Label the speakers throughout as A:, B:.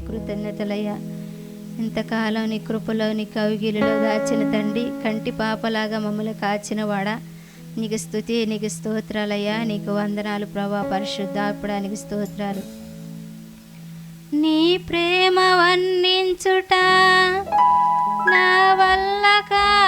A: కృతజ్ఞతలయ్యా. ఇంతకాలం నీ కృపలో నీ కవిగిలిలో దాచిన తండ్రి కంటి పాపలాగా మమ్మల్ని కాచినవాడా? నీకు స్థుతి నీకు స్తోత్రాలయ్యా. నీకు వందనాలు ప్రభా పరిశుద్ధాత్ముడా స్తోత్రాలు. నీ ప్రేమ వర్ణించుట నా వల్ల కా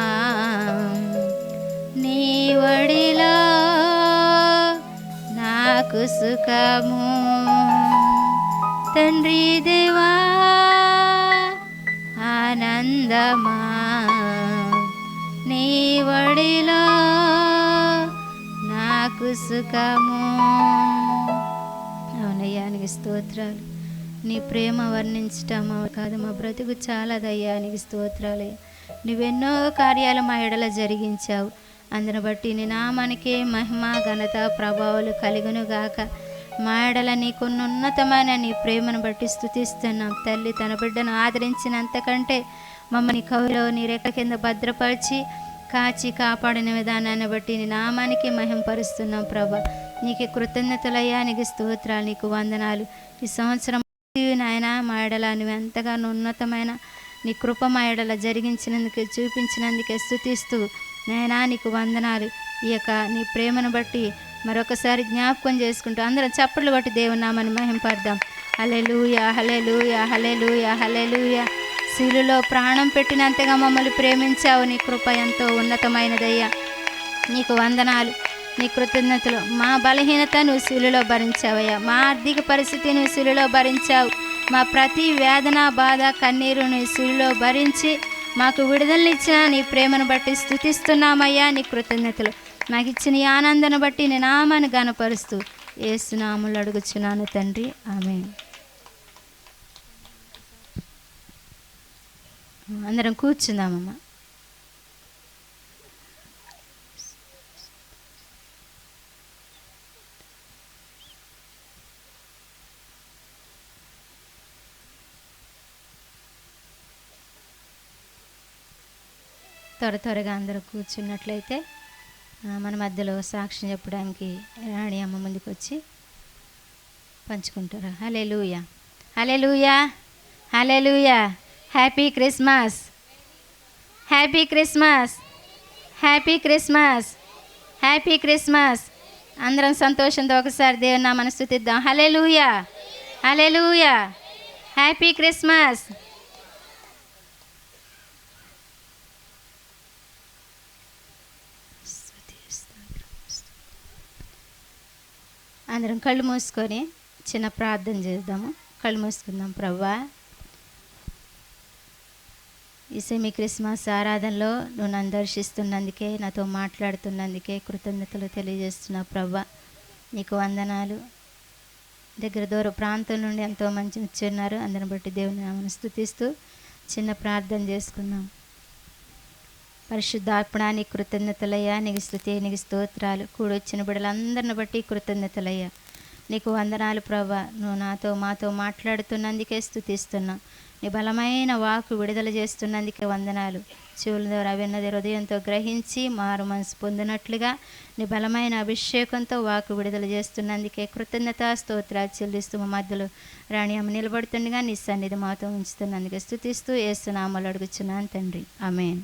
A: సుఖము. తండ్రి దేవా ఆనందమా. నీ వడిలో నాకు సుఖము. అవునయ్యానికి స్తోత్రాలు. నీ ప్రేమ వర్ణించటం కాదు మా బ్రతుకు చాలా దయ్యానికి స్తోత్రాలు. నువ్వెన్నో కార్యాలు మా ఎడల జరిగించావు. అందును బట్టి నీ నామానికి మహిమ ఘనత ప్రభావాలు కలుగును గాక మా నీకున్న ఉన్నతమైన నీ ప్రేమను బట్టి స్థుతిస్తున్నాం తల్లి తన బిడ్డను ఆదరించినంతకంటే మమ్మల్ని కవిలో నీ రెక్క కింద భద్రపరిచి కాచి కాపాడిన విధానాన్ని బట్టి నీ నామానికి మహింపరుస్తున్నాం ప్రభా. నీకు కృతజ్ఞతలయ్యా నీకు స్తోత్రాలు నీకు వందనాలు. ఈ సంవత్సరం నాయన మా నువ్వు ఎంతగానో ఉన్నతమైన నీ కృప మాయడల జరిగించినందుకే జరిగించినందుకు చూపించినందుకే స్థుతిస్తూ నాయనా నీకు వందనాలు. ఈ యొక్క నీ ప్రేమను బట్టి మరొకసారి జ్ఞాపకం చేసుకుంటూ అందరం చప్పట్లు బట్టి దేవుని హలే మహింపడదాం హలెలూయా హలెలూయా హలెలూయా హలెలూయా శిలులో ప్రాణం పెట్టినంతగా మమ్మల్ని ప్రేమించావు. నీ కృప ఎంతో ఉన్నతమైనదయ్యా. నీకు వందనాలు. నీ కృతజ్ఞతలు. మా బలహీనత నువ్వు శిలులో భరించావయ్యా. మా ఆర్థిక పరిస్థితి నువ్వు శిలులో భరించావు. మా ప్రతి వేదన బాధ కన్నీరు నువ్వు శిలులో భరించి మాకు విడుదలనిచ్చిన నీ ప్రేమను బట్టి స్థుతిస్తున్నామయ్యా నీ కృతజ్ఞతలు. నాకు ఇచ్చిన ఈ ఆనందాన్ని బట్టి నీ నామాన్ని గనపరుస్తూ ఏసునాములు అడుగుచున్నాను తండ్రి. ఆమె అందరం కూర్చుందామమ్మా. త్వర త్వరగా అందరూ కూర్చున్నట్లయితే మన మధ్యలో సాక్ష్యం చెప్పడానికి రాణి అమ్మ ముందుకు వచ్చి పంచుకుంటారు. హలే లూయా hallelujah hallelujah happy Christmas. Happy Christmas. Happy Christmas. Happy Christmas. అందరం సంతోషంతో ఒకసారి దేవుని నా మనస్థుతిద్దాం హలే లూయా హలే లూయా హ్యాపీ క్రిస్మస్. అందరం కళ్ళు మూసుకొని చిన్న ప్రార్థన చేద్దాము. కళ్ళు మూసుకుందాం ప్రవ్వా. ఈ క్రిస్మస్ ఆరాధనలో నువ్వు నన్ను దర్శిస్తున్నందుకే నాతో మాట్లాడుతున్నందుకే కృతజ్ఞతలు తెలియజేస్తున్నావు ప్రవ్వా. నీకు వందనాలు. దగ్గర దూర ప్రాంతం నుండి ఎంతో మంచి ఉన్నారు. అందరిని బట్టి దేవుని నామను స్థుతిస్తూ చిన్న ప్రార్థన చేసుకుందాం. పరిశుద్ధాత్మడానికి కృతజ్ఞతలయ్యా. నీకు స్థుతి నీకు స్తోత్రాలు కూడొచ్చిన బిడ్డలందరిని బట్టి కృతజ్ఞతలయ్యా. నీకు వందనాలు ప్రభా. నువ్వు నాతో మాతో మాట్లాడుతున్నందుకే స్థుతిస్తున్నా నీ బలమైన వాకు విడుదల చేస్తున్నందుకే వందనాలు. చెవుల ద్వారా విన్నది హృదయంతో గ్రహించి మారు మనసు పొందినట్లుగా నీ బలమైన అభిషేకంతో వాకు విడుదల చేస్తున్నందుకే కృతజ్ఞత స్తోత్రాలు చెల్లిస్తూ మా మధ్యలో రాణి అమ్మ నిలబడుతుండగా నీ సన్నిధి మాతో ఉంచుతున్నందుకే స్థుతిస్తూ ఏస్తున్నామలు అడుగుచున్నాను తండ్రి. ఆమెన్.